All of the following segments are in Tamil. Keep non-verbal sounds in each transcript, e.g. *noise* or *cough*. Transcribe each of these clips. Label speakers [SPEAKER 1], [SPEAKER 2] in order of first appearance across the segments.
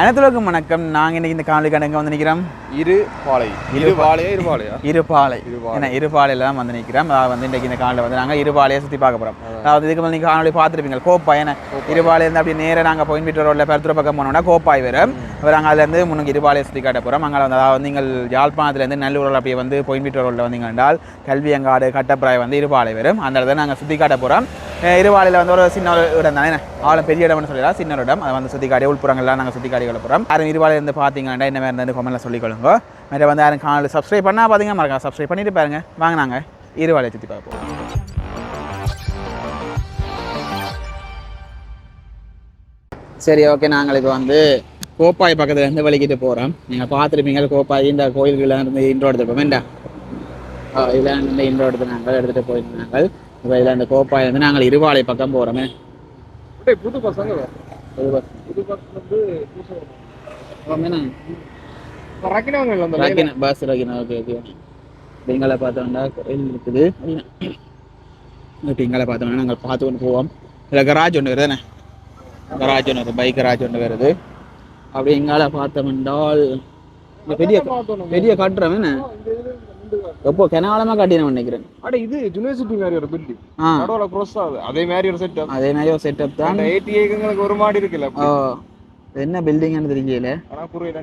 [SPEAKER 1] அனைத்துலகம் வணக்கம். நாங்கள் இன்னைக்கு இந்த காணொலி கண்டங்க வந்து நிற்கிறோம்
[SPEAKER 2] இரு பாலை. இரு பாலையா இரு பாலையா?
[SPEAKER 1] இருபாலை
[SPEAKER 2] இருபாலை.
[SPEAKER 1] ஏன்னா இருபாலையில் தான் வந்து நிற்கிறோம் அதாவது வந்து இன்றைக்கி இந்த காணொலி வந்து நாங்கள் இருபாலையை சுற்றி பார்க்க போகிறோம் அதாவது இதுக்கு வந்து நீங்கள் காணொலி பார்த்துருப்பீங்க. கோப்பாய் என்ன? இருபாலையிலேருந்து அப்படியே நேராக நாங்கள் போயின் பீட்டர் ரோட்டில் பெருத்துற பக்கம் போனோம்னா கோப்பாய் வரும். அப்புறம் நாங்கள் அதுலேருந்து முன்னுக்கு இருபாலையை சுற்றி காட்ட போகிறோம் அங்கே வந்து அதாவது நீங்கள் யாழ்ப்பாணத்துலேருந்து நல்லூரில் அப்படியே வந்து போயின் பீட்டர் ரோட்டில் வந்தீங்க என்றால் கல்வியங்காடு கட்டப்பிராய் வந்து இருபாலை வரும். அந்த இடத்துல நாங்கள் சுற்றி காட்ட போகிறோம் இருபாலையில் வந்து ஒரு சின்ன ஒரு இடம் தானே? ஆளும் பெரிய இடம்னு சொல்லலாம். சின்ன இடம். அதை வந்து சுற்றி காட்டி உள்புறங்கள்லாம் நாங்கள் சுற்றி காட்டி கொள்ள போகிறோம் யாரும் இருபாலையில் இருந்து பார்த்தீங்கன்னா என்ன மாதிரி இருந்து கொமெண்ட்டில் சொல்லிக்கொள்ளுங்க. மற்ற வந்து யாரும் காணொலி சப்ஸ்கிரைப் பண்ணால் பார்த்தீங்க மறக்காம சப்ஸ்கிரைப் பண்ணிட்டு பாருங்க. வாங்க நாங்கள் இருவாலையை சுற்றி பார்ப்போம். சரி ஓகே நாங்கள் இப்போ வந்து கோப்பாய் பக்கத்துல இருந்து வலிக்கிட்டு போகிறோம் நீங்கள் பார்த்துருப்பீங்க கோப்பாய் இந்த கோயில்களில் இருந்து இன்ட்ரோ எடுத்துருப்போம். வேண்டா இதில் இருந்து எடுத்து நாங்கள் எடுத்துகிட்டு போயிருந்தாங்க. இப்போ இதில் இந்த கோப்பாய் நாங்கள் இருவாலை பக்கம் போகிறோமே
[SPEAKER 2] புது பசங்க. பஸ் இல்ல
[SPEAKER 1] ரகினா ஓகே ஓகே பெங்கால பார்த்தோம்னா கோயில் இருக்குது. பெங்கால பார்த்தோம்னா நாங்கள் பார்த்து கொண்டு போவோம். இதில் கராஜ் ஒன்று வருது கராஜ் ஒன்று வருது பைக் கராஜ் ஒன்று வருது அப்படி எங்கால பார்த்தோம் என்றால் பெரிய பெரிய கட்டுறோம் என்ன? எப்போ? கெனாலமாக காட்டினோம் நினைக்கிறேன்.
[SPEAKER 2] அட இது யூனிவர்சிட்டி மாதிரி ஒரு பில்டிங் நடுவுல cross ஆகுது. அதே மாதிரி ஒரு செட்டப்
[SPEAKER 1] அதே மாதிரி ஒரு செட்டப் தான்.
[SPEAKER 2] அந்த எயிட்டி ஏக்கங்களுக்கு ஒரு மாடி இருக்குல்ல
[SPEAKER 1] என்ன பில்டிங்னு தெரியல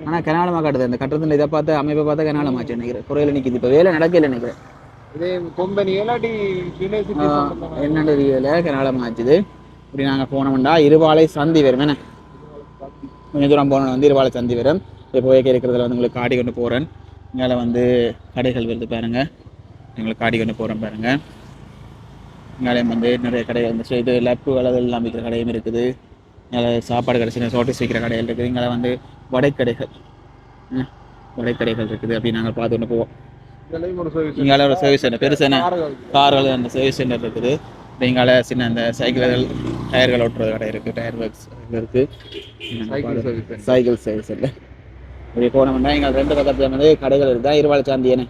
[SPEAKER 2] ஆனா
[SPEAKER 1] கெனாலமாக காட்டுது. அந்த கட்டத்தில் இதை பார்த்து அமைப்பை பார்த்தா கெனாலமாச்சு நினைக்கிறேன். குறையில் நிற்கிது இப்போ வேலை நடக்கல நினைக்கிறேன்.
[SPEAKER 2] இதே கொம்பனி இல்லாட்டி யூனிவர்சிட்டி
[SPEAKER 1] என்னென்ன தெரியல. கனாலமாச்சுது இப்படி நாங்கள் போனோம்னா இருவாலை சந்தி வரும். என்ன? கொஞ்சம் தூரம் போனோம் வந்து இருவாலை சந்தி வரும். இப்போ இருக்கிறதுல வந்து உங்களுக்கு காடி கொண்டு போகிறேன் இங்கே வந்து கடைகள் வருது பாருங்க. எங்களுக்கு காடி கொண்டு போகிறேன் பாருங்க. இங்காலையும் வந்து நிறைய கடைகள் வந்து இது லப்பு அளவு எல்லாம் விற்கிற கடையும் இருக்குது. இங்கே சாப்பாடு கடை சின்ன சோட்டிஸ் விற்கிற கடைகள் இருக்குது. இங்கே வந்து வடைக்கடைகள். வடைக்கடைகள் இருக்குது அப்படி நாங்கள் பார்த்து கொண்டு போவோம்.
[SPEAKER 2] இதெல்லாம் ஒரு சர்வீஸ்
[SPEAKER 1] இங்கால ஒரு சர்வீஸ் சென்டர் பெருசு என்ன? கார்கள் அந்த சர்வீஸ் சென்டர் இருக்குது. இங்கால சின்ன அந்த சைக்கிள்கள் டயர்கள் ஓட்டுறது கடை இருக்குது. டயர் ஒர்க்ஸ் இருக்குது
[SPEAKER 2] சைக்கிள் சர்வீஸ்
[SPEAKER 1] சைக்கிள் சர்வீஸ் இல்லை இப்படி போனோம்னா எங்கள் ரெண்டு பக்கத்தில் வந்து கடைகள் இருக்குது? இருவாளை சாந்தி என்ன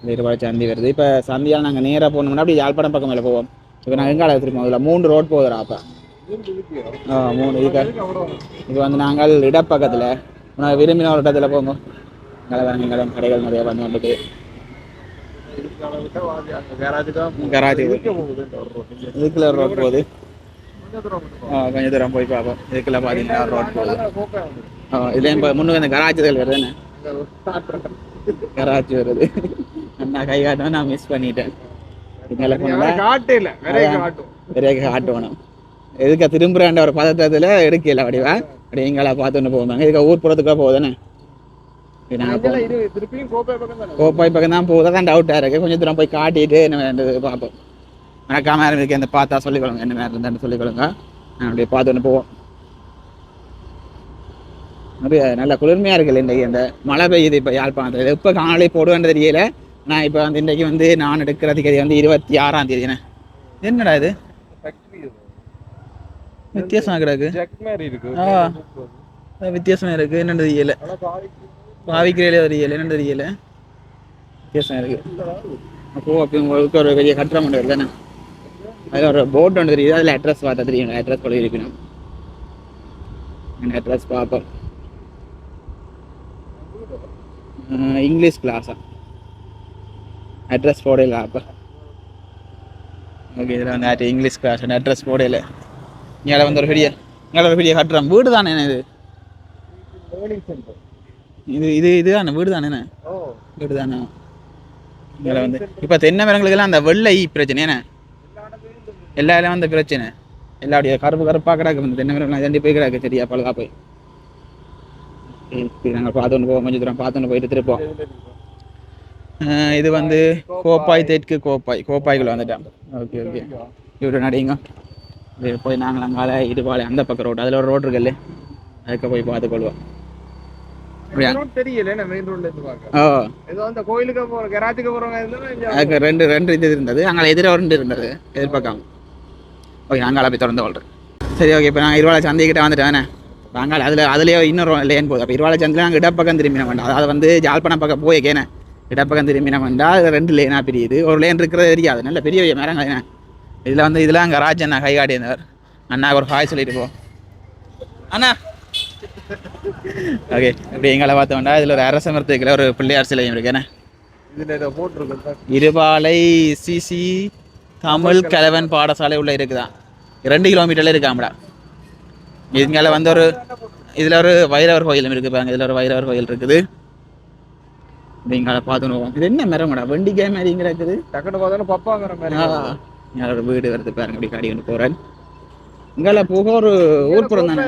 [SPEAKER 1] இந்த இருவாளை சாந்தி வருது. இப்போ சந்தியால் நாங்கள் நேராக போனோம்னா அப்படி யாழ்ப்பாணம் பக்கம் மேலே போவோம். இப்போ நாங்கள் எங்கே எடுத்துருப்போம் இதில் மூன்று ரோட் போகுதுடா அப்போ. ஆ மூணு இதுக்கு இப்போ வந்து நாங்கள் இடப்பக்கத்தில் நான் விரும்பின ஒரு இடத்துல போங்க. எங்களை வேறு இடம் கடைகள் நிறையா வந்து வந்துட்டு. இதுக்குள்ள ரோட் போகுது. ஆ, கொஞ்சம் தூரம் போய் பார்ப்போம். இதுக்குள்ள பார்த்தீங்கன்னா ரோட் போகுது. இதுல இப்போ முன்னுக்கு அந்த வருது என்ன கராஜ் வருது. அண்ணா கை காட்டணும் நான் மிஸ் பண்ணிட்டேன். பெரிய காட்டணும். எதுக்கு திரும்புறாண்ட ஒரு பதட்டத்தில் எடுக்கல வடிவா அப்படி எங்களை பார்த்துன்னு போவாங்க இதுக்கு ஊர் புறத்துக்காக போகுதானே? இது நாங்கள்
[SPEAKER 2] இதெல்லாம் இது திருப்பியும் கோப்பை பக்கம் தானே?
[SPEAKER 1] கோப்பாய் பக்கம் தான் போகுதா. தான் டவுட்டாக இருக்குது கொஞ்சம் தூரம் போய் காட்டிட்டு என்ன வேண்டது பார்ப்போம். மறக்காம இருக்கு அந்த பார்த்தா சொல்லிக்கொள்ளுங்க என்ன வேறு இருந்தான்னு சொல்லிக்கொள்ளுங்க நான் அப்படியே பார்த்துன்னு போவோம். அப்படியே நல்ல குளிர்மையாக இருக்குல்ல இன்றைக்கி. அந்த மழை பெய்யுது இப்போ யாழ்ப்பாணத்தில். எப்போ காலை போடுவேன்னு தெரியல. நான் இப்போ வந்து இன்றைக்கி வந்து நான் எடுக்கிற திகதி வந்து இருபத்தி ஆறாம் தேதி என்னடா இது?
[SPEAKER 2] வித்தியாசமா
[SPEAKER 1] வித்தியாசமாக கிடக்கு.
[SPEAKER 2] இருக்கு
[SPEAKER 1] ஆ. வித்தியாசமாக இருக்குது என்னென்னு தெரியல.
[SPEAKER 2] பாவிக்கிறையில
[SPEAKER 1] பாவிக்கிறே தெரியல. என்னென்னு தெரியல. வித்தியாசம் இருக்குது அப்போ அப்போ உங்களுக்கு ஒரு பெரிய கட்டுறம் ஒன்று வருது தானே அதில் ஒரு போர்டு ஒன்று தெரியுது. அதில் அட்ரஸ் பார்த்தா தெரியும். அட்ரஸ் கொள்ள இருக்கணும். அட்ரஸ் பார்ப்போம். இங்கிலீஷ் கிளாஸா அட்ரஸ் போடல அப்போ. ஓகே இதில் வந்து ஆட்டு இங்கிலீஷ் கிளாஸ் அட்ரஸ் போடல இங்கே வந்து ஒரு பெரிய இங்கே ஒரு பெரிய கட்டுறம் வீடு தானே இது?
[SPEAKER 2] சென்டர்
[SPEAKER 1] இது இது இதுதானே வீடு தானே
[SPEAKER 2] ஓ.
[SPEAKER 1] வீடு தானே? இதில் வந்து இப்போ தென்னை மரங்களுக்கெல்லாம் அந்த வெள்ளை பிரச்சனை என்ன? எல்லா இடம் அந்த பிரச்சனை. எல்லாருடைய கருப்பு கருப்பாக கிடக்கு. தென்னை மரம்லாம் தண்டி போய் கிடக்கு. சரியா பழகா போய். இப்போ நாங்கள் பார்த்துன்னு போவோம் கொஞ்சம் தூரம் பார்த்துன்னு போயிட்டு திருப்போம் இது வந்து கோப்பாய் தெற்கு கோப்பாய். கோப்பாய்க்குள்ள வந்துட்டேன். Okay okay. இவ்வளோ நடிங்க. இது போய் நாங்கள் அங்கால இடுபாலை அந்த பக்கம் ரோடு அதில் ஒரு ரோடு இருக்குல்ல. அதுக்கு போய் பார்த்துக்கொள்வோம்
[SPEAKER 2] தெரியல மெயின் ரோட்ல
[SPEAKER 1] ஓ.
[SPEAKER 2] ஏதோ அந்த கோயிலுக்கு போற போறவங்க
[SPEAKER 1] அதுக்கு ரெண்டு ரெண்டு இது இருந்தது. அங்கே எதிர ரெண்டு இருந்தது. எதிர்பார்க்காம. ஓகே அங்கால போய் திறந்து கொள்றேன். சரி ஓகே இப்போ நாங்கள் இருவாளை சந்தைக்கிட்ட வந்துட்டேன். அங்கால அதில் அதுலேயே இன்னொரு லேன் போகுது. அப்போ இருவாளை சந்தையில் நாங்கள் இடப்பக்கம் திரும்பின வேண்டாம் அதாவது வந்து ஜாழ்ப்பாணம் பக்கம் போய்க்கேனே இடப்பக்கம் திரும்பின வேண்டாம் அது ரெண்டு லேனாக பிரியுது. ஒரு லேன் இருக்கிறது தெரியாது. நல்ல பெரிய பெரிய மரங்கள் என்ன. இதில் வந்து இதில் அங்கே ராஜ் அண்ணா கை காட்டியிருந்தார். அண்ணா ஒரு ஹாய் சொல்லிட்டு போ. அண்ணா. ஓகே இப்படி எங்களை பார்த்தோம்னா இதில் ஒரு அரச மரத்துக்குள்ள ஒரு பிள்ளையார் சிலையும் இருக்கு. என்ன?
[SPEAKER 2] இதுல இதை போட்டிருக்கு
[SPEAKER 1] இருபாலை சிசி தமிழ் கலவன் பாடசாலை உள்ள இருக்குதான் ரெண்டு கிலோமீட்டர்ல இருக்காமடா. இதுங்கால வந்து ஒரு இதுல ஒரு வைரவர் கோயிலும் இருக்கு பாருங்க. இதுல ஒரு வைரவர் கோயில் இருக்குது. நீங்கள பார்த்துன்னு இது என்ன மரம்டா வெண்டிக்காய் மாதிரி இங்க இருக்குது.
[SPEAKER 2] டக்குனு பார்த்தோன்னா பப்பாங்கிற மாதிரி
[SPEAKER 1] ஒரு வீடு வருது பாருங்க. அப்படி காடி கொண்டு போறேன். இங்கால போக ஒரு ஊர் புறம் தானே?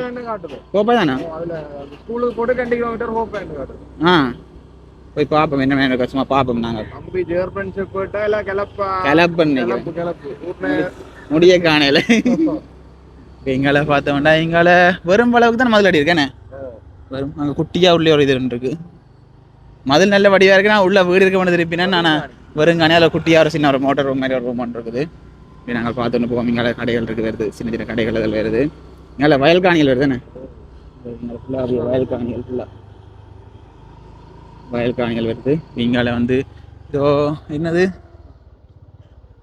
[SPEAKER 1] கோப்பை தானே
[SPEAKER 2] ஸ்கூலுக்கு போட்டு ரெண்டு கிலோமீட்டர் காட்டுது.
[SPEAKER 1] ஆ. போய் பார்ப்போம். என்ன வேணும் சும்மா பார்ப்போம் நாங்கள்
[SPEAKER 2] அம்பி ஜேர்பன்ஷிப் போயிட்டா இல்ல கிளப்பா?
[SPEAKER 1] கிளப்புன்னு முடிய காணையில எங்களை பார்த்தோம்னா எங்கால வெறும் அளவுக்கு தான் மதில் அடி இருக்கேனே வரும். அங்கே குட்டியாக உள்ளே ஒரு இது இருக்கு. மதில் நல்ல வடிவாக இருக்கு. நான் உள்ள வீடு இருக்க வேண்டியது இருப்பினா நான் வெறும் காணையில் குட்டியாக ஒரு சின்ன ஒரு மோட்டர் ரூம் மாதிரி ஒரு ரூம் ஒன்று இருக்குது. இப்படி நாங்கள் பார்த்துன்னு போவோம். இங்கால கடைகள் இருக்கு வருது. சின்ன சின்ன கடைகள் அதில் வருது. இங்கால வயல் காணிகள் வருதுண்ணே ஃபுல்லாக அப்படியே வயல் காணிகள் ஃபுல்லாக வயல் காணிகள் வருது. இங்கால வந்து இதோ என்னது?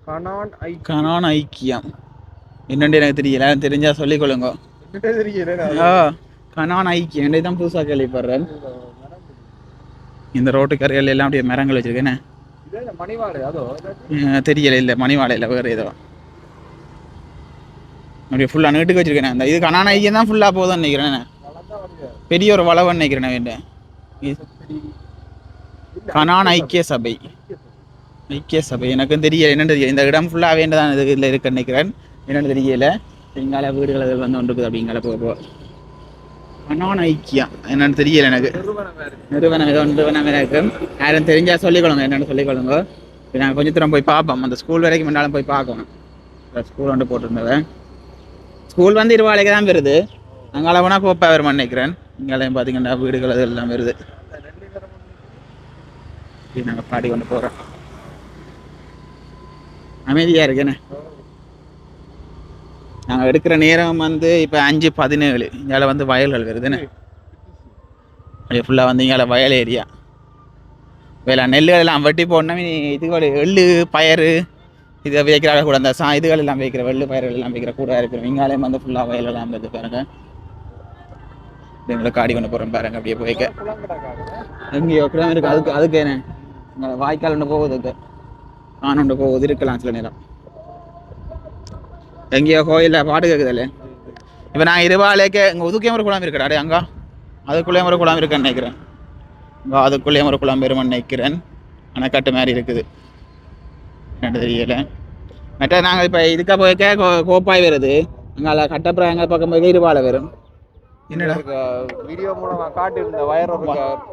[SPEAKER 2] கணான் ஐ
[SPEAKER 1] கனான் ஐக்கியம். என்னண்டு எனக்கு தெரியல. தெரிஞ்சா சொல்லிக் கொள்ளுங்க
[SPEAKER 2] கிட்ட தெரியல
[SPEAKER 1] ஆ கனான் ஐக்கியம் என்னை தான் புதுசாக கேள்விப்படுறேன். இந்த ரோட்டு கரைகள் எல்லாம் அப்படியே மரங்கள் வச்சிருக்கேனே
[SPEAKER 2] இது மணிவாடு அதோ?
[SPEAKER 1] அஹ் தெரியல இல்லை மணிவாடையில் வேறு ஏதோ. அப்படியே ஃபுல்லாக நீட்டுக்கு வச்சிருக்கேன் அந்த இது கனான் ஐக்கியம் தான் ஃபுல்லாக போதும்னு நினைக்கிறேன் பெரிய ஒரு வளவன்னு நினைக்கிறேன் வேண்டேன். கனான் ஐக்கிய சபை. ஐக்கிய சபை. எனக்கும் தெரியல என்னன்னு தெரியல. இந்த இடம் ஃபுல்லாக வேண்டதான் இது இதில் இருக்குன்னு நினைக்கிறேன். என்னன்னு தெரியல. எங்கால வீடுகள் அது வந்து ஒன்று அப்படிங்கால போக போக கனான் ஐக்கியம் என்னன்னு தெரியல எனக்கு.
[SPEAKER 2] நிறுவனம்
[SPEAKER 1] ஏதோ நிறுவனம் இருக்கு. யாரும் தெரிஞ்சா சொல்லிக்கொள்ளுங்க என்னன்னு சொல்லிக்கொள்ளுங்க நாங்கள் கொஞ்சம் தூரம் போய் பார்ப்போம். அந்த ஸ்கூல் வரைக்கும் முன்னாலும் போய் பார்க்கணும். ஸ்கூல் வந்து போட்டிருந்தவன் ஸ்கூல் வந்து இருவாளைக்கு தான் வருது. அங்கால போனால் கோப்பா வரும் நினைக்கிறேன். இங்காலையும் பார்த்தீங்கன்னா வீடுகள் அது எல்லாம் வருது நாங்கள் பாடி கொண்டு போகிறோம் அமைதியாக இருக்கேனே. நாங்கள் எடுக்கிற நேரம் வந்து இப்போ அஞ்சு பதினேழு. இங்கால வந்து வயல்கள் வருதுன்னு. அப்படியே ஃபுல்லாக வந்து இங்கே வயல் ஏரியா. வேலை நெல்லுகள் எல்லாம் வெட்டி போடணும். இதுகள் எள்ளு பயறு இதை வைக்கிறாங்க கூட. அந்த சா இதுகள் எல்லாம் வைக்கிற வெள்ளு பயிர்கள் எல்லாம் வைக்கிற கூட இருக்கிற இங்காலையும் வந்து ஃபுல்லாக வயல் எல்லாம் வந்து பாருங்க. எங்களை காடி கொண்டு போகிறோம் பாருங்க. அப்படியே போய்க்க. எங்கேயோ கிராமம் இருக்கு. அதுக்கு அதுக்கு என்ன? இங்கே வாய்க்கால் ஒன்று போகுது அதுக்கு ஆண் ஒன்று போகுது. இருக்கலாம் சில நேரம். எங்கேயோ கோயிலில் பாட்டு கேட்குதுல்ல இப்போ நான் இருபாலேக்கு இங்கே ஒதுக்கியம் ஒரு குளம் இருக்கடா அடே அங்கா. அதுக்குள்ளேயும் ஒரு குளம் இருக்குன்னு நினைக்கிறேன். இங்கே அதுக்குள்ளேயும் ஒரு குளம் பெருமன் நினைக்கிறேன். அணைக்கட்டு மாதிரி இருக்குது. என்னன்னு தெரியல. மற்ற நாங்கள் இப்போ இதுக்காக போய்க்க கோ- கோப்பாய் வருது. அங்கே கட்டப்புறம் எங்கள் பக்கம் போய் இருபாலை வரும். என்னடா?
[SPEAKER 2] வீடியோ மூலமா காட்டியிருந்த வயர் இருக்கா?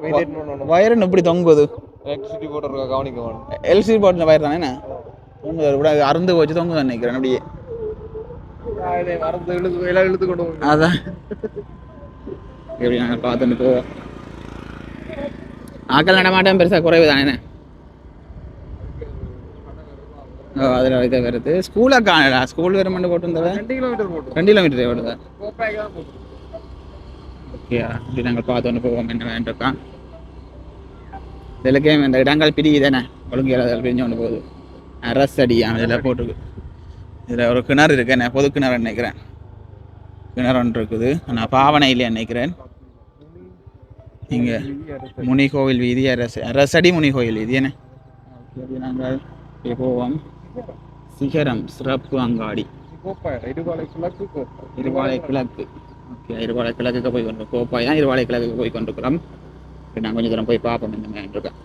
[SPEAKER 1] வயரன் இப்படி தொங்குது.
[SPEAKER 2] எலக்ட்ரிசிட்டி போட்டு கவனிக்க வேணும்
[SPEAKER 1] எல்சி போட்டில் வயர் தானே என்ன? தொங்குது. கூட அறுந்து போச்சு தொங்குது நினைக்கிறேன். அப்படியே
[SPEAKER 2] இதை மறந்து இழுத்து எல்லாம் இழுத்து கொண்டு போகணும்
[SPEAKER 1] அதான் எப்படி நாங்கள் பார்த்துட்டு போவோம் ஆக்கள் நடமாட்டம் பெருசாக குறைவு தானே ஓ அதில் இதை வருது ஸ்கூலை காணடா ஸ்கூல் வேறு மட்டும் போட்டுருந்தவன்
[SPEAKER 2] ரெண்டு கிலோமீட்டர் போட்டு
[SPEAKER 1] ரெண்டு கிலோமீட்டர்
[SPEAKER 2] போட்டு
[SPEAKER 1] ஓகே இப்படி நாங்கள் பார்த்துட்டு போவோம் என்ன வேண்டியிருக்கான் இதுலக்கே இந்த இடங்கள் பிரியுதானே ஒழுங்கு இல்லாத பிரிஞ்சு கொண்டு போகுது அரசடி இதில் போட்டிருக்கு இதில் ஒரு கிணறு இருக்கு. என்ன பொது கிணறு நினைக்கிறேன். கிணறு ஒன்று இருக்குது. நான் பாவனை இல்லையா நினைக்கிறேன். இங்கே முனி கோவில் வீதி அரசு அரசடி முனி கோவில் வீதி என்ன? நாங்கள் போவோம். சிகரம் சிறப்பு அங்காடி.
[SPEAKER 2] இடுபாலை கிழக்கு
[SPEAKER 1] ஓகே இருவாளை கிழக்குக்கு போய் கொண்டு கோப்பாய் தான் இருவாளை கிழக்குக்கு போய் கொண்டிருக்கிறோம். நான் கொஞ்சம் தூரம் போய் பார்ப்போம் இந்த மாதிரி இருக்கேன்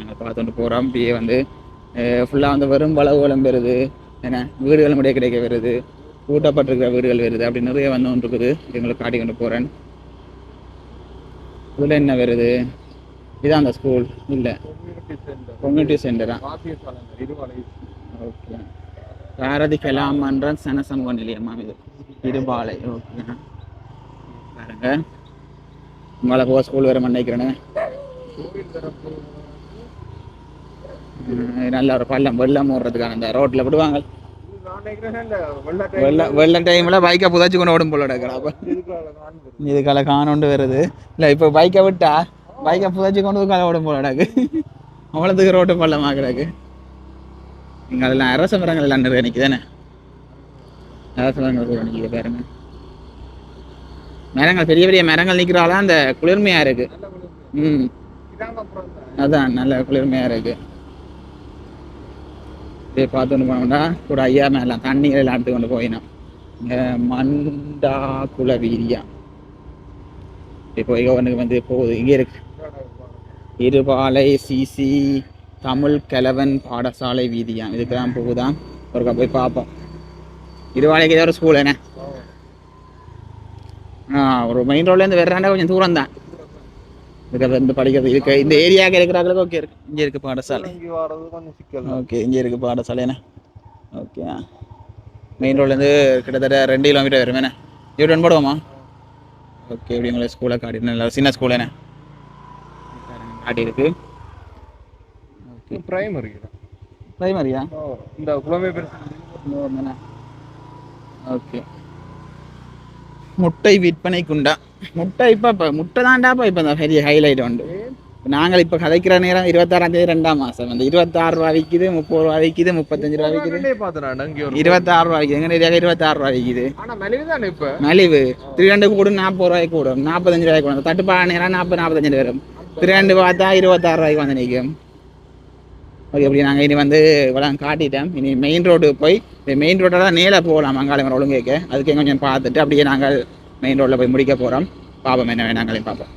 [SPEAKER 1] நாங்கள் பார்த்துட்டு போகிறோம் அப்படியே வந்து ஃபுல்லாக வந்து வெறும் வளவுகளும் வருது என்ன? வீடுகளும் முடிய கிடைக்க வருது ஊட்டப்பட்டிருக்கிற வீடுகள் வருது அப்படி நிறைய வந்து ஒன்று இருக்குது. எங்களுக்கு காட்டி கொண்டு போகிறேன் இதில் என்ன வருது இதான் அந்த ஸ்கூல் இல்லை.
[SPEAKER 2] கம்யூனிட்டி சென்டர்
[SPEAKER 1] சென்டரா ஓகே பாரதி கலாமன்றம் சனசமூக நிலையம்மா இது. இருபாலை ஓகே பாருங்க. உங்களை போக ஸ்கூல் வேறு நினைக்கிறேன்னு நல்ல ஒரு பள்ளம் வெள்ளம் ஓடுறதுக்கான அந்த ரோட்டில் விடுவாங்க. வெள்ளம் வெள்ளம் டைமில் பைக்கை புதாச்சு கொண்டு ஓடும் போல கிடக்குறா
[SPEAKER 2] இதுக்கால காண்பது
[SPEAKER 1] காணொண்டு வருது. இல்லை இப்போ பைக்கை விட்டா பைக்கை புதாச்சு கொண்டு கால ஓடும் போல கிடக்கு அவ்வளோத்துக்கு ரோட்டு பள்ளமாக கிடக்கு நீங்க அதெல்லாம் அரச மரங்கள் எல்லாம் நிறைய நிற்குதானே அரச மரங்கள் நிற்கிது பாருங்க. மரங்கள் பெரிய பெரிய மரங்கள் நிற்கிறால அந்த குளிர்மையா இருக்கு. ம். அதான் நல்ல குளிர்மையா இருக்கு. இதே பார்த்துன்னு போனோம்னா கூட ஐயா மேலே தண்ணிகள் எல்லாம் கொண்டு போயினோம். இங்க மண்டா குல வீரியா இப்போ இவனுக்கு வந்து போகுது. இங்கே இருக்கு. இருபாலை சிசி தமிழ் கிழவன் பாடசாலை வீதியாம் இதுக்கு தான் போகுதான் ஒருக்கா போய் பார்ப்போம். இருபாலைக்கு ஏதாவது ஒரு ஸ்கூல் என்ன? ஒரு மெயின் ரோட்லேருந்து வர்றாண்டா கொஞ்சம் தூரம் தான் இதுக்கு வந்து படிக்கிறது இருக்கு. இந்த ஏரியாவுக்கு இருக்கிறாங்களுக்கு ஓகே இருக்கு. இங்கே இருக்கு பாடசாலை.
[SPEAKER 2] இங்க வர்றது கொஞ்சம் சிக்கல்
[SPEAKER 1] ஓகே இங்கே இருக்கு பாடசாலை என்ன? ஓகே மெயின் ரோட்லேருந்து கிட்டத்தட்ட ரெண்டு கிலோமீட்டர் வரும் என்ன? யூட்டன் போடுவோமா ஓகே இப்படி உங்களை ஸ்கூலை நல்ல சின்ன ஸ்கூல் என்ன? காட்டி இருக்கு. ஓகே
[SPEAKER 2] பிரைமரி
[SPEAKER 1] பிரைமரியா
[SPEAKER 2] இந்த குழந்தை பெருசு.
[SPEAKER 1] ஓகே முட்டை விற்பனை குண்டா. முட்டை இப்போ இப்போ முட்டை தாண்டாப்பா இப்போ இந்த பெரிய ஹைலைட் உண்டு. நாங்கள் இப்போ கதைக்கிற நேரம் இருபத்தாறாம் தேதி ரெண்டாம் மாதம் அந்த இருபத்தாறு ரூபா விற்கிது முப்பது ரூபா விற்கிது முப்பத்தஞ்சு ரூபா விற்கிது இருபத்தாறு ரூபா விற்கிது எங்கள் ஏரியாவில் இருபத்தாறு ரூபா விற்கிது
[SPEAKER 2] ஆனா மலிவு தானே இப்ப?
[SPEAKER 1] மலிவு. திருகண்டு கூடும் நாற்பது ரூபாய்க்கு கூடும். நாற்பத்தஞ்சு ரூபாய்க்கு கூடும் தட்டுப்பாடு நேரம் நாற்பது நாற்பத்தஞ்சு வரும். திருகண்டு பார்த்தா இருபத்தாறு ரூபாய்க்கு வந்து நிற்கும் ஓகே அப்படி நாங்கள் இனி வந்து இவ்வளோ காட்டிட்டோம். இனி மெயின் ரோடு போய் மெயின் ரோட்டில் தான் நேராக போகலாம் மங்காளம் ஒழுங்கேக்க. அதுக்கு கொஞ்சம் பார்த்துட்டு அப்படியே நாங்கள் மெயின் ரோட்டில் போய் முடிக்க போகிறோம் பார்ப்போம் என்ன வேணாங்களையும் பார்ப்போம்.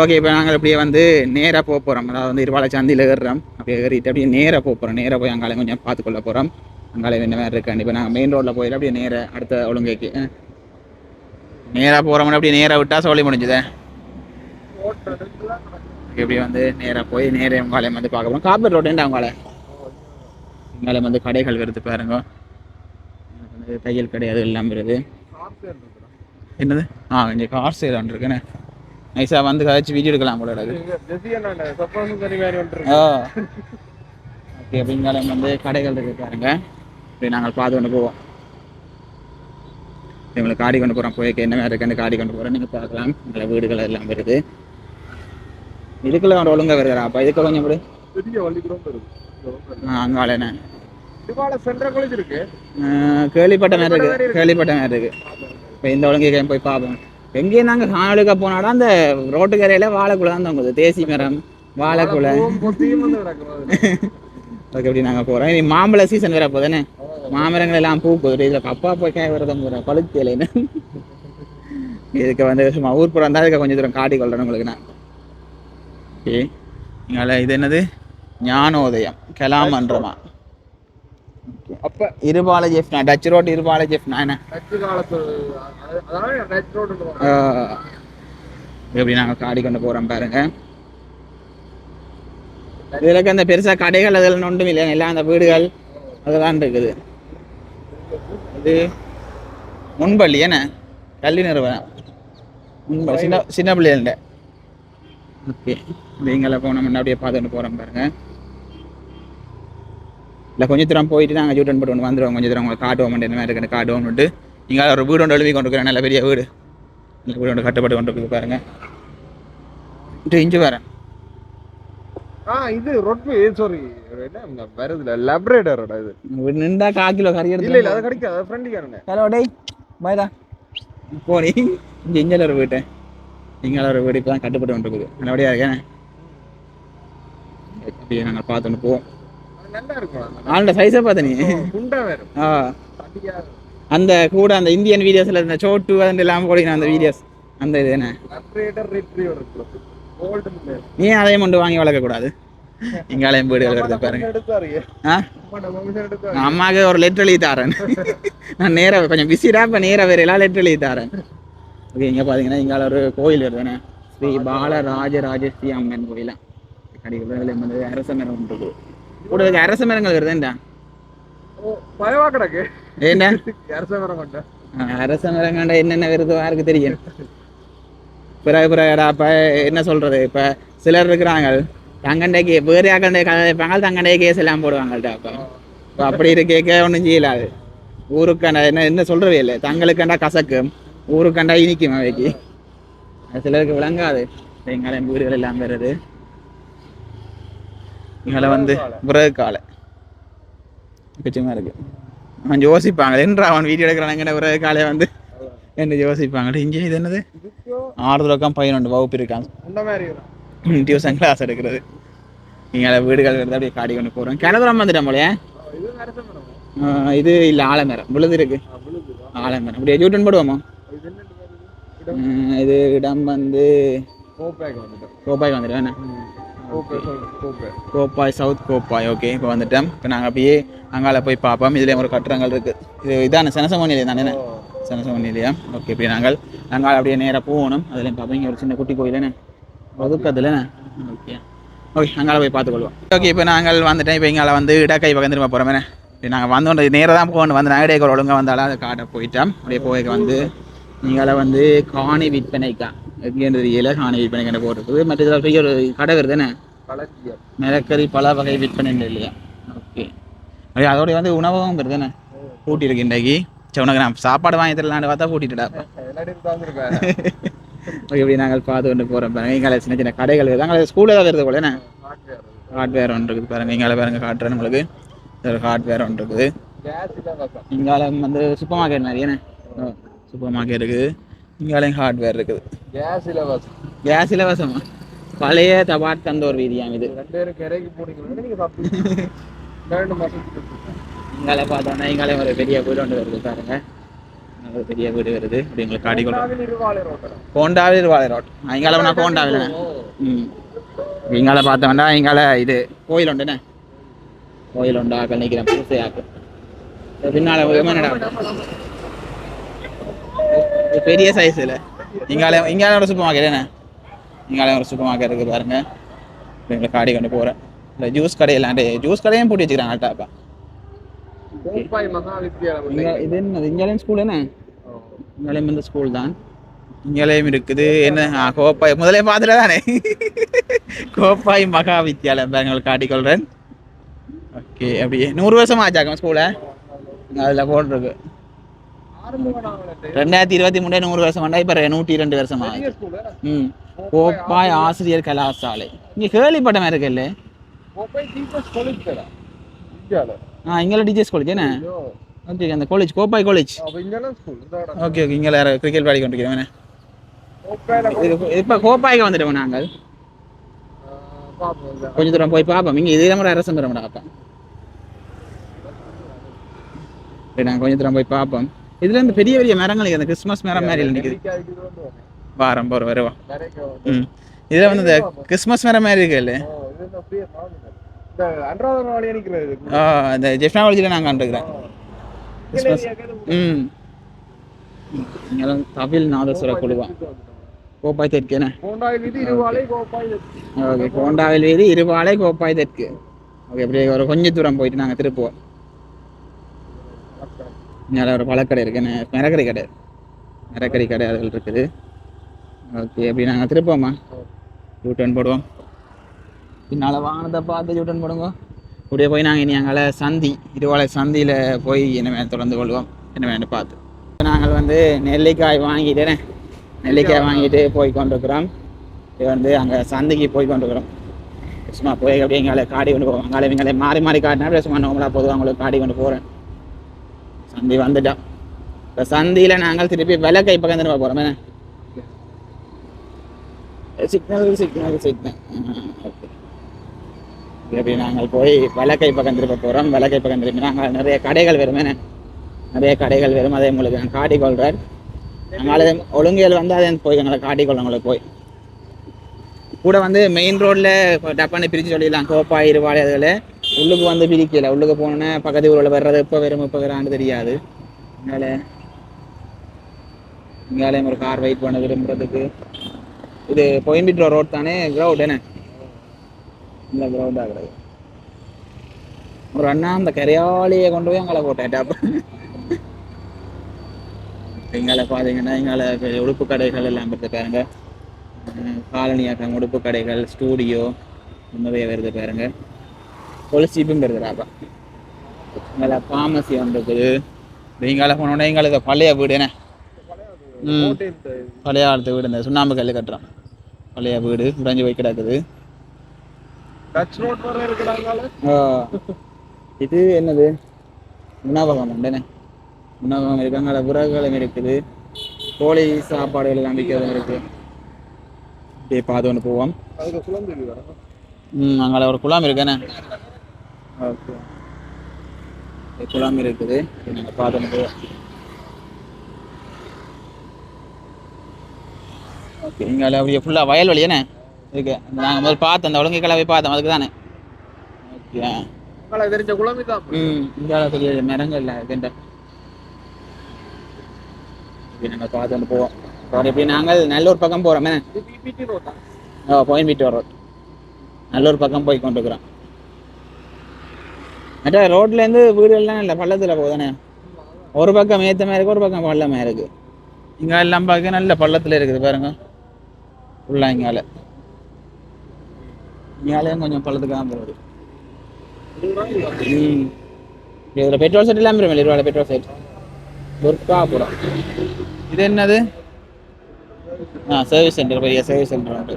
[SPEAKER 1] ஓகே இப்போ நாங்கள் அப்படியே வந்து நேராக போக போகிறோம் அதாவது வந்து இருவாளை சந்தியில் ஏறுறோம். அப்படியே ஏறிட்டு அப்படியே நேராக போக போகிறோம் நேராக போய் அங்காலையும் கொஞ்சம் பார்த்துக்கொள்ள போகிறோம் அங்காலையும் என்ன மாதிரி இருக்கு இப்போ நாங்கள் மெயின் ரோட்டில் போயிட்டு அப்படியே நேராக அடுத்த ஒழுங்கைக்கு நேராக போகிறோம்னு அப்படியே நேராக விட்டா சோழி முடிஞ்சுதே. இப்படி வந்து நேராக போய் நேரே உங்காலயம் வந்து பார்க்க போகிறோம் காப்பர் ரோடு உங்கால உங்காலயம் வந்து கடைகள் வருது பாருங்க. தையல் கடை அது எல்லாம் வருது என்னது? ஆ இங்கே கார் சேல் இருக்குண்ணே நைஸாக வந்து கழிச்சு வீடியோ எடுக்கலாம் போல ஆ. ஓகே அப்படிங்காலம் வந்து கடைகள் இருக்கு பாருங்க. இப்படி நாங்கள் பார்த்து கொண்டு போவோம். இவங்களை காடி கொண்டு போகிறோம் போய் என்ன மாதிரி இருக்குன்னு காடி கொண்டு போகிறோம் நீங்கள் பார்க்கலாம். நல்ல வீடுகள் எல்லாம் வருது இதுக்குள்ள அவன் ஒழுங்கா வருகிறா அப்போ. இதுக்கு கொஞ்சம் இப்படி ஆ அங்காலண்ணே
[SPEAKER 2] இதுவால சென்ட்ரல் காலேஜ் இருக்கு.
[SPEAKER 1] கேள்விப்பட்ட மாதிரி இருக்கு. கேள்விப்பட்ட மாதிரி இருக்கு. இப்போ இந்த ஒழுங்கு போய் பார்ப்போம் எங்கேயும் நாங்கள் காணொலிக்க போனாடா அந்த ரோட்டு கரையில வாழைக்குலை தான் தொங்குது. தேசி மரம்
[SPEAKER 2] கிடக்கும்
[SPEAKER 1] ஓகே அப்படி நாங்கள் போகிறோம் இனி மாம்பழ சீசன் வேற போதானே மாமரங்கள் எல்லாம் பூ போகுது இதில் அப்பா போய் காய் வரதும் போகிறேன் பழுத்தியலைன்னு இதுக்கு வந்து சும்மா ஊர் புறம் தான் இதுக்கு கொஞ்சம் தூரம் காட்டி கொள்றேன் உங்களுக்கு நான். ஓகே. இங்கே இது என்னது? ஞானோதயம். கலாமன்றமா
[SPEAKER 2] அப்ப
[SPEAKER 1] Irupalai Jaffna touch road Irupalai
[SPEAKER 2] road
[SPEAKER 1] ஆஹ் எப்படி நாங்கள் காடி கொண்டு போகிறோம் பாருங்க. இதுலக்கு அந்த பெருசாக கடைகள் அதெல்லாம் ஒன்றும் இல்லை எல்லாம் அந்த வீடுகள் அதெல்லாம் இருக்குது. இது முன்பள்ளி என்ன? கல்வி நிறுவனம். முன்பள்ளி சின்ன சின்ன பிள்ளைகள்ட ஓகே நீங்கள போனோம்னா அப்படியே பார்த்துட்டு போகிறோம் பாருங்க. இல்லை கொஞ்சம் தூரம் போயிட்டு நாங்கள் ஜூட்டன் போட்டு ஒன்று வந்துடுவோம் கொஞ்சம் தூரம் உங்களை காட்டுவோம் என்ன மாதிரி இருக்குன்னு காட்டுவோம்னுட்டு இங்கே ஒரு வீடு ஒன்று எழுதி கொண்டு இருக்கிறேன் நல்ல பெரிய வீடு இந்த வீடு ஒன்று கட்டப்பட்டு கொண்டு இருக்குது பாருங்க இஞ்சி வரேன்
[SPEAKER 2] ஆ இது ரொட்வி சாரி என்ன வருதுல லெபரேட்டரோட இது
[SPEAKER 1] நின்றா கா கிலோ கறி
[SPEAKER 2] இல்ல
[SPEAKER 1] எடுத்து
[SPEAKER 2] இல்ல அது கிடைக்காது அது ஃப்ரெண்டுக்காரனே
[SPEAKER 1] ஹலோ டேய் பாய்டா போனி இங்கே இங்கே ஒரு வீட்டு இங்கே ஒரு வீடு இப்போ தான் கட்டுப்பட்டு கொண்டு இருக்குது நல்லபடியாக இருக்கேன் அப்படியே நாங்கள் பார்த்துட்டு போவோம்
[SPEAKER 2] நல்லா
[SPEAKER 1] ஆளோட சைஸை பார்த்த நீ. ஆ அந்த கூட அந்த இந்தியன் வீடியோஸில் இந்த சோட்டு அது எல்லாம் போடுங்க அந்த வீடியோஸ் அந்த இது என்ன? நீ அதையும் கொண்டு வாங்கி வளர்க்கக்கூடாது. இங்காலயம் வீடுகள் வருது பாருங்க. அம்மாவுக்கு ஒரு லெட்டர் எழுதி தரேன். நான் நேராக கொஞ்சம் பிஸிடா இப்போ நேராக வேற எல்லாம் லெட்டர் எழுதி தரேன். ஓகே இங்கே பார்த்தீங்கன்னா இங்கே ஒரு கோயில் வருதுண்ணே ஸ்ரீ பாலராஜராஜஸ்ரீ அம்மன் கோயிலா. கடிகளில் வந்து அரச மரம் ஒன்று இருக்குது கூட இருக்க அரச மரங்கள் வருதுண்டா
[SPEAKER 2] ஓ பயவா கிடக்கு.
[SPEAKER 1] ஏண்டா?
[SPEAKER 2] அரச வர மாட்டேன்
[SPEAKER 1] அரச மரங்கண்டா என்னென்ன வருதோ யாருக்கு தெரியும். பிறகு பிறகுடா இப்போ என்ன சொல்றது? இப்போ சிலர் இருக்கிறாங்க தங்கண்டைக்கு வேறு யாக்கண்டை கதைப்பாங்க தங்கண்டை கேஸ் எல்லாம் போடுவாங்கள்டா அப்போ. இப்போ அப்படி இருக்கேக்க ஒன்றும் செய்யலாது ஊருக்கண்டா என்ன என்ன சொல்றவே இல்லை. தங்களுக்கண்டா கசக்கும் ஊருக்கண்டா இனிக்கும் அவைக்கு. சிலருக்கு விளங்காது. வீடுகள் எல்லாம் வருது. எங்களை வந்து விறகு காலை. கச்சமாக இருக்கு. அவன் யோசிப்பாங்க என்றா அவன் வீடியோ எடுக்கிறானுங்கிற விறகு காலையை வந்து. என்ன யோசிப்பாங்க இங்கே இது என்னது?
[SPEAKER 2] இதுக்கோ
[SPEAKER 1] ஆறு தொடக்கம் பதினொன்று வகுப்பு இருக்காங்க. டியூஷன் கிளாஸ் எடுக்கிறது. இங்கே வீடுகள் எடுத்து அப்படியே காடி கொண்டு போகிறோம் கிணதுரம் வந்துட்டோம் போலயே.
[SPEAKER 2] இது
[SPEAKER 1] இல்லை ஆலமரம். விழுது இருக்கு? ஆலமரம். இப்படியே ஜூட்டன் போடுவோமா?
[SPEAKER 2] இது? இடம்
[SPEAKER 1] வந்து
[SPEAKER 2] கோப்பைக்கு வந்துட்டோம்.
[SPEAKER 1] கோப்பாய் வந்துடும் என்ன. கோப்பாய் சவுத் கோப்பாய். ஓகே இப்போ வந்துட்டோம். இப்போ நாங்கள் அப்படியே அங்கால போய் பார்ப்போம். இதுலேயும் ஒரு கட்டுறங்கள் இருக்குது இது இதான? சனசம நிலையம் தானே சனசம நிலையம் ஓகே இப்படி நாங்கள் நாங்கள் அப்படியே நேராக போகணும். அதுலேயும் பார்ப்போம். இங்கே ஒரு சின்ன குட்டி கோயிலேண்ணே ஒதுக்கத்தில் ஓகே ஓகே அங்கால போய் பார்த்துக்கொள்வோம் ஓகே இப்போ நாங்கள் வந்துட்டோம். இப்போ இங்கால வந்து இடக்கை பக்கம் திரும்ப போகிறோமே இப்போ நாங்கள் வந்தோம். நேராக தான் போகணும். வந்து இடையே ஒழுங்காக வந்தாலும் அதை காட்ட போயிட்டோம். அப்படியே போய் வந்து நீங்கள வந்து காணி விற்பனைக்கா. எங்கேன்னு தெரியல காணி விற்பனைக்கு போட்டுருக்குது மற்ற இதில் பெரிய ஒரு கடை வருதுண்ணே
[SPEAKER 2] களஞ்சியம்.
[SPEAKER 1] மிளக்கறி பல வகை விற்பனை இல்லையா? ஓகே. அப்படியே அதோட வந்து உணவகம் வருதுண்ணே பூட்டி இருக்கு இன்றைக்கு. சரி உனக்கு நான் சாப்பாடு வாங்கி தரலான்னு பார்த்தா. *laughs* ஓகே இப்படி நாங்கள் பார்த்து கொண்டு போகிறோம் பாருங்க. எங்களை சின்ன சின்ன கடைகள் வருது அங்கே ஸ்கூலில் தான் வருது போல என்ன. ஹார்ட்வேர் ஒன்று இருக்குது பாருங்க. இங்கால பாருங்க காட்டுறேன் உங்களுக்கு. ஒரு ஹார்ட்வேர் ஒன்று இருக்குது. இங்கால வந்து சூப்பர் மார்க்கெட் மாதிரி என்ன சூப்பர் மார்க்கெட் இருக்குது. இங்காலையும் ஹார்ட்வேர் இருக்குது.
[SPEAKER 2] இலவசம்.
[SPEAKER 1] கேஸ் இலவசமா? பழைய தபாட் தந்தோர் வீதியாம் இது.
[SPEAKER 2] ரெண்டு பேரும் கரைக்கு போனீங்கன்னா நீங்க
[SPEAKER 1] இங்கால பார்த்தோன்னா இங்காலே ஒரு பெரிய வீடு ஒன்று வருது பாருங்க. ஒரு பெரிய வீடு வருது. அப்படி உங்களுக்கு காட்டி கொள்ளும்
[SPEAKER 2] கோண்டாவில் இருவாளை
[SPEAKER 1] ரோட். இங்கால நான் கோண்டாவில் ம். இங்கால பார்த்தோம்னா இங்கால இது கோயில் உண்டுண்ணே. கோயில் உண்டு ஆக்கள் நிற்கிறேன் பூசையாக்கு. இது பின்னால இது பெரிய சைஸ் இல்லை இங்கால இங்கால ஒரு சூப்பர் மார்க்கெட் என்ன? இங்கால ஒரு சூப்பர் மார்க்கெட் இருக்கு பாருங்க. எங்களை காடி கொண்டு போகிறேன் இல்லை ஜூஸ் கடையெல்லாம் ஜூஸ் கடையும் பூட்டி வச்சுக்கிறாங்க
[SPEAKER 2] வித்யாலயம்
[SPEAKER 1] இங்க இது என்ன இங்காலையும் ஸ்கூல் என்ன. இங்காலையும் இந்த ஸ்கூல் தான். இங்காலையும் இருக்குது. என்ன? கோப்பாய் முதலே பார்த்துட்டு தானே? கோப்பாய் மகா வித்யாலயம் தான் உங்களுக்கு காட்டிக்கொள்கிறேன் ஓகே அப்படியே. நூறு வருஷம் ஆச்சாக்கம் ஸ்கூலை அதில் போட்டிருக்கு. ரெண்டாயிரத்தி இருபத்தி மூணு நூறு வருஷம் ஆண்டா இப்போ நூற்றி ரெண்டு வருஷம் ஆகுது? ம். கோப்பாய் ஆசிரியர். கலாசாலை. இங்கே இருக்குல்ல?
[SPEAKER 2] College தானே? இந்தியால.
[SPEAKER 1] ஆ இங்கே டீச்சர்ஸ் காலேஜ் என்ன. ஓகே அந்த காலேஜ் கோப்பாய் காலேஜ்
[SPEAKER 2] அப்ப.
[SPEAKER 1] ஓகே ஓகே இங்கே கிரிக்கெட் விளையாடி கொண்டிருக்கிறேன் இப்போ கோப்பாய்க்கு வந்துட்டோம் நாங்கள்?
[SPEAKER 2] ஆ, பாப்போம் இந்த.
[SPEAKER 1] கொஞ்ச தூரம் போய் பார்ப்போம் இங்கே இதே மாதிரி அரசு மரம் அப்பா. சரி நாங்கள் கொஞ்ச தூரம் போய் பார்ப்போம் இதுல இந்த பெரிய பெரிய மரங்கள் இருக்கு. அந்த கிறிஸ்மஸ் மரம் மாதிரி நிற்குது
[SPEAKER 2] வரும்.
[SPEAKER 1] போகிற வருவா. ம். இதில் வந்து இந்த கிறிஸ்மஸ் மரம் மாதிரி
[SPEAKER 2] என்ன அப்படியே சாப்பிடுங்க. இந்த
[SPEAKER 1] ஜெஃப்னா காலேஜில் நாங்கள் கண்டுக்கிறேன் கிறிஸ்மஸ் ம். தவில் நாதஸ்வர குழுவா. கோப்பாய்
[SPEAKER 2] கோப்பாய் இது.
[SPEAKER 1] ஓகே. கோண்டாவில் வீதி இருபாலை கோப்பாய் தெற்கு. ஓகே அப்படியே ஒரு கொஞ்சம் தூரம் போயிட்டு நாங்கள் திருப்புவோம் மேலே ஒரு பழக்கடை இருக்கு. என்ன மிரக்கறி கடை. மிரக்கறி கடை அதுகள் இருக்குது. ஓகே அப்படி நாங்கள் திருப்போம்மா யூ டர்ன் போடுவோம். பின்னால் வாகனத்தை பார்த்து யூ டர்ன் போடுங்க. அப்படியே போய் நாங்கள் இனி அங்கால சந்தி இருவாலை சந்தியில் போய் என்ன வேணும் தொடர்ந்து கொள்வோம். என்ன வேணும் பார்த்து. நாங்கள் வந்து நெல்லிக்காய் வாங்கிட்டேனே நெல்லிக்காய் வாங்கிட்டு போய் கொண்டிருக்கிறோம். இது வந்து அங்கே சந்தைக்கு போய் கொண்டிருக்கிறோம். சும்மா போய் அப்படியே எங்களை காடி கொண்டு போவோம். அங்கால எங்களை மாறி மாறி காட்டினா அப்படியே சும்மா நோமலாக போதும் அவங்களுக்கு காடி கொண்டு போகிறேன் சந்தி வந்துட்டோம் இப்போ சந்தியில் நாங்கள் திருப்பி விளக்கை பக்கம் திரும்ப போகிறோம் என்ன? சிக்னல் சிக்னல் சிக்னல் ஓகே இப்படி நாங்கள் போய் விளக்கை பக்கம் திரும்ப போகிறோம் விளக்கை பக்கம் திரும்பி நாங்கள் நிறைய கடைகள் வரும். என்ன? நிறைய கடைகள் வரும். அதே உங்களுக்கு நான் காட்டிக்கொள்கிறேன் நாங்கள் அதே ஒழுங்கியல் வந்து அதே போய் எங்களை காட்டிக்கொள்ள உங்களுக்கு போய். கூட வந்து மெயின் ரோட்ல டப்பான்னு பிரித்து சொல்லிடலாம். கோப்பா இருவாளை அதில். உள்ளுக்கு வந்து பிரிக்கல. உள்ளுக்கு போனோன்னே பக்கத்து ஊரில் வர்றது எப்போ வரும் எப்போ வரான்னு தெரியாது. அதனால இங்காலையும் ஒரு கார் வெயிட் பண்ண விரும்புறதுக்கு. இது பொயம்பிட்ரோ ரோட் தானே? கிரவுட் என்ன? இல்லை கிரவுண்ட் ஆகுறது ஒரு அண்ணா அந்த கரையாளியை கொண்டு போய் எங்களை போட்டேன் டாப் இங்கால பார்த்தீங்கன்னா இங்கால உடுப்பு கடைகள் எல்லாம் இருக்கு பாருங்க. அஹ் காலனியாக்கம் உடுப்பு கடைகள் ஸ்டூடியோ நிறைய வருது பாருங்க. பொலிசீப்பும் வருதுடாப்பா இங்கால ஃபார்மசி வந்துருக்குது இங்கால போனோடனே எங்களுக்கு பழைய வீடு என்ன? ம். பழைய காலத்து வீடு இந்த சுண்ணாம்பு கல் கட்டுறோம். பழைய வீடு உடைஞ்சு போய் கிடக்குது. இது என்னது? உணவகம் உண்டுண்ணே உணவகம் இருக்கு அங்கே விறகுகளும் இருக்குது. கோழி சாப்பாடுகள் எல்லாம் இருக்கு. அப்படியே பார்த்து ஒன்று போவோம். ம் அங்கே ஒரு குளம் இருக்குண்ணே ஓகே. குளம் இருக்குது. நாங்கள் பார்த்து ஓகே இங்கே அப்படியே ஃபுல்லாக வயல்வெளி என்ன இருக்கு. நாங்கள் முதல்ல பார்த்தோம். அந்த ஒழுங்கை கிளவி பார்த்தோம். அதுக்கு தானே. ஓகே.
[SPEAKER 2] தெரிஞ்ச குழம்பு தான்
[SPEAKER 1] ம் இங்கே பெரிய மரங்கள் இல்லை இப்படி நாங்கள் பார்த்து போவோம். அப்புறம் இப்படி நாங்கள் நல்லூர் பக்கம் போகிறோமே ஓ பாயிண்ட் வீட்டு ரோட். நல்லூர் பக்கம் போய் கொண்டு அட்டா மற்ற வீடு வீடுகள்லாம் இல்லை பள்ளத்தில் போகுதானே? ஒரு பக்கம் ஏத்தமா இருக்கு ஒரு பக்கம் பள்ளமாக இருக்கு. இங்கே எல்லாம் பார்க்க நல்ல பள்ளத்தில் இருக்குது பாருங்க. ஃபுல்லாக இங்கால. இங்காலையும் கொஞ்சம் பள்ளத்துக்கு தான் போகுது. ம். இதில் பெட்ரோல் செட் இல்லாமல் இருக்கும் இருவாள் பெட்ரோல் செட் துர்காபுரம். இது என்னது? ஆ சர்வீஸ் சென்டர் பெரிய சர்வீஸ் சென்டர் உண்டு.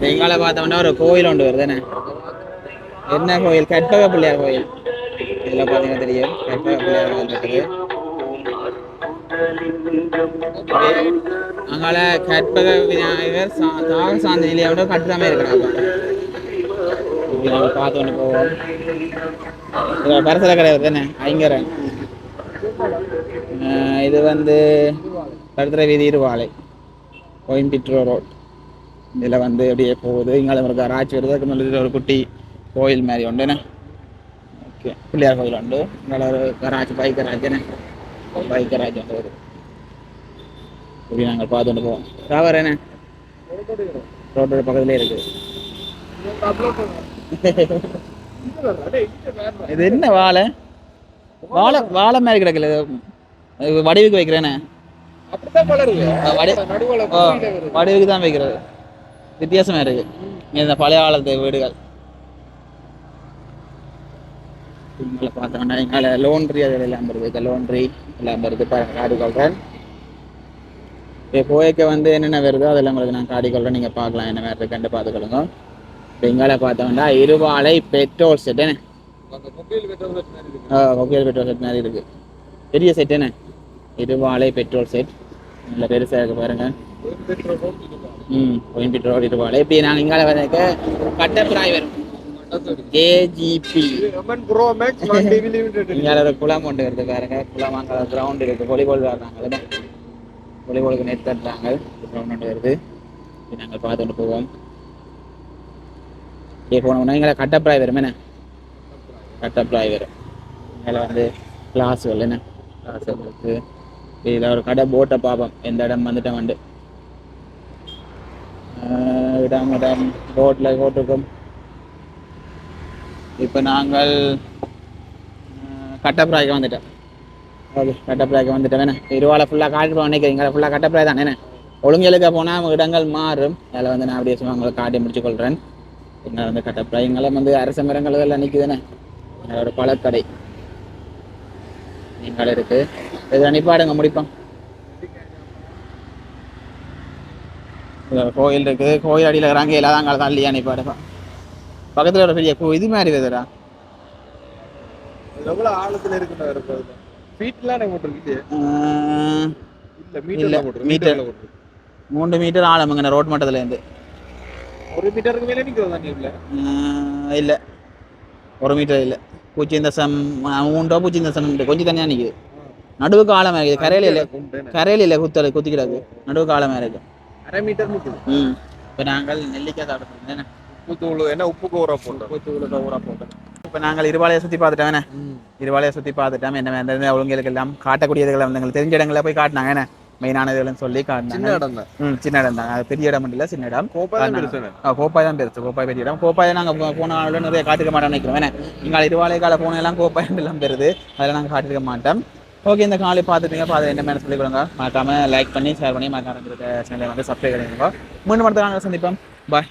[SPEAKER 1] இங்கால பார்த்தோம்னா ஒரு கோயில் ஒன்று வருதுண்ணே என்ன? என்ன கோயில்? கற்பக பிள்ளையார் கோயில். இதில் பார்த்தீங்கன்னா தெரியும். கற்பக அங்கால கற்பக விநாயகர் தாக சாந்த நிலையோட கட்டுறாமே இருக்கிறாங்க நம்ம பார்த்து ஒன்று போவோம். இது பரிசல கடை தானே? ஐங்கரன். இது வந்து கடுத்துறை வீதி இருவாலை. கோயம்பிட்டூர் ரோட். இதில் வந்து அப்படியே போகுது. இங்கே இருக்க ராஜ் வருது அதுக்கு மேலே ஒரு குட்டி கோயில் மாதிரி உண்டு. என்ன ஓகே பிள்ளையார் கோயில் உண்டு இங்கே ஒரு கராச்சி பைக் கராச்சி என்ன பைக் கராச்சி இப்படி நாங்கள் பார்த்துட்டு போவோம் ராவர் ரோட்டோட பக்கத்துலேயே இருக்கு இது என்ன வாழை? வாழை வாழை மாதிரி கிடக்கல. வடிவுக்கு வைக்கிறேனே.
[SPEAKER 2] அப்படித்தான்
[SPEAKER 1] வடிவுக்கு தான் வைக்கிறது. வித்தியாசமா இருக்கு. இந்த பழைய காலத்து வீடுகள். இங்கே பார்த்தோம்னா எங்களை லோன்ட்ரி அது எல்லாம் வருது லோன்ட்ரி எல்லாம் வருது காடி கொள்றேன். இப்போ போய்க்க வந்து என்னென்ன வருதோ அதெல்லாம் உங்களுக்கு நான் காடி கொள்றேன். நீங்கள் பார்க்கலாம் என்ன வேறு கண்டு பார்த்துக்கொள்ளுங்க. இப்போ எங்களை பார்த்தோம்னா இருவாலை பெட்ரோல் செட் என்ன?
[SPEAKER 2] அந்த
[SPEAKER 1] பெட்ரோல் செட் மாதிரி இருக்கு. பெரிய செட் என்ன? இருவாலை பெட்ரோல் செட் நல்ல பெருசாக இருக்கு பாருங்க.
[SPEAKER 2] பெட்ரோல்
[SPEAKER 1] ம் பெட்ரோல் இருவாலை இப்படி நாங்கள் இங்கால வந்து கட்டப்பிராய் வரும். கேஜிபி. இங்கால ஒரு குளம் கொண்டு வருது பாருங்க. குளம் அங்கே கிரவுண்ட் இருக்கு வாலிபால் விளாட்றாங்க. வாலிபாலுக்கு நெட் தட்டுறாங்க. கிரவுண்ட் ஒன்று வருது. நாங்கள் பார்த்துட்டு போவோம். இங்கே போனோம்னா இங்கே கட்டப்பிராய் வரும் என்ன கட்டப்பிராய் வரும் இதில் வந்து கிளாஸுகள் என்ன? கிளாஸுகள் இருக்கு. இதில் ஒரு கடை போட்டை பார்ப்போம். எந்த இடம் வந்துட்டோம் வந்து. இடம் இடம். ரோட்டில் போட்டிருக்கோம் இப்போ நாங்கள் கட்டப்பிராய்க்கு வந்துட்டோம். ஓகே கட்டப்பிராய்க்கு வந்துட்டோம். என்ன? இருவாலை ஃபுல்லாக காட்டுறோம் நினைக்கிறீங்க. ஃபுல்லாக கட்டப்பிராய் தான். என்ன? ஒழுங்கலுக்க போனால் இடங்கள் மாறும். அதில் வந்து நான் அப்படியே சும்மா உங்களுக்கு காட்டி முடிச்சு கொள்கிறேன் பின்ன வந்து கட்டப்பிராய். இங்கெல்லாம் வந்து அரச மரங்கள் எல்லாம் நிற்குதுண்ணே ஒரு பழக்கடை. நீங்கள் இருக்கு. இதில் நிப்பாடுங்க முடிப்போம். கோயில் இருக்குது கோயில் அடியில் இருக்கிறாங்க எல்லாம் அங்கே தான் இல்லையா நிப்பாடுப்பா பக்கத்தில் ஒரு பெரிய இது மாதிரி வருதுடா
[SPEAKER 2] இது எவ்வளவு ஆழத்துல இருக்குன்னு feetலாம் எனக்கு போட்டிருக்கு. இல்ல, போட்டிருக்கு.
[SPEAKER 1] மூன்று மீட்டர் ஆழமுங்கண்ணே ரோட் மட்டத்துலேருந்து
[SPEAKER 2] ஒரு மீட்டருக்கு மேல நிக்கிறது தண்ணி இல்ல
[SPEAKER 1] இல்லை. ஒரு மீட்டர் இல்லை. பூச்சி தசம் மூன்றோ பூச்சி தசம் கொஞ்சம் தனியாக நிற்குது நடுவுக்கு ஆழமாக இருக்குது. கரையில் இல்லை. கரையில் இல்லை குத்தல் குத்திக்கிறாது. நடுவுக்கு ஆழமாக இருக்கு
[SPEAKER 2] அரை மீட்டர்
[SPEAKER 1] ம். இப்போ நாங்கள் நெல்லிக்காய் சாப்பிட்றோம்
[SPEAKER 2] உப்பு தூள் என்ன உப்பு கோரா போட்டோம்
[SPEAKER 1] பூச்சி உள்ள ஊரா போட்டோம் இப்போ நாங்கள் இருவாலையை சுற்றி பார்த்துட்டோம் இருவாலையை சுற்றி பார்த்துட்டோம் என்ன வேண்டது ஒழுங்குகளுக்கு எல்லாம் காட்டக்கூடியதுகளை வந்து எங்களுக்கு தெரிஞ்ச இடங்களை போய் காட்டினாங்க என்ன? மெயினானதுன்னு சொல்லி
[SPEAKER 2] சின்ன
[SPEAKER 1] காட்டினாங்க
[SPEAKER 2] இடம் தான்.
[SPEAKER 1] ம் சின்ன இடம் தான். பெரிய இடம் இல்லை சின்ன இடம். கோப்பாய் தான் பெருசு கோப்பாய் பெரிய இடம். கோப்பாய் நாங்கள் போன ஆளோட நிறைய காட்டிருக்க மாட்டோம் நினைக்கிறோம் ஏன்னா இங்கே இருவாலை கால போன எல்லாம் கோப்பாய் எல்லாம் பெறுது அதெல்லாம் நாங்கள் காட்டிருக்க மாட்டோம். ஓகே இந்த காலை பார்த்துட்டீங்க பார்த்து என்ன மேலே சொல்லிக் கொடுங்க மறக்காம லைக் பண்ணி ஷேர் பண்ணி மறக்காம சேனலை வந்து சப்ஸ்கிரைப் பண்ணிடுங்க மீண்டும் அடுத்த நாங்கள் சந்திப்போம். பாய்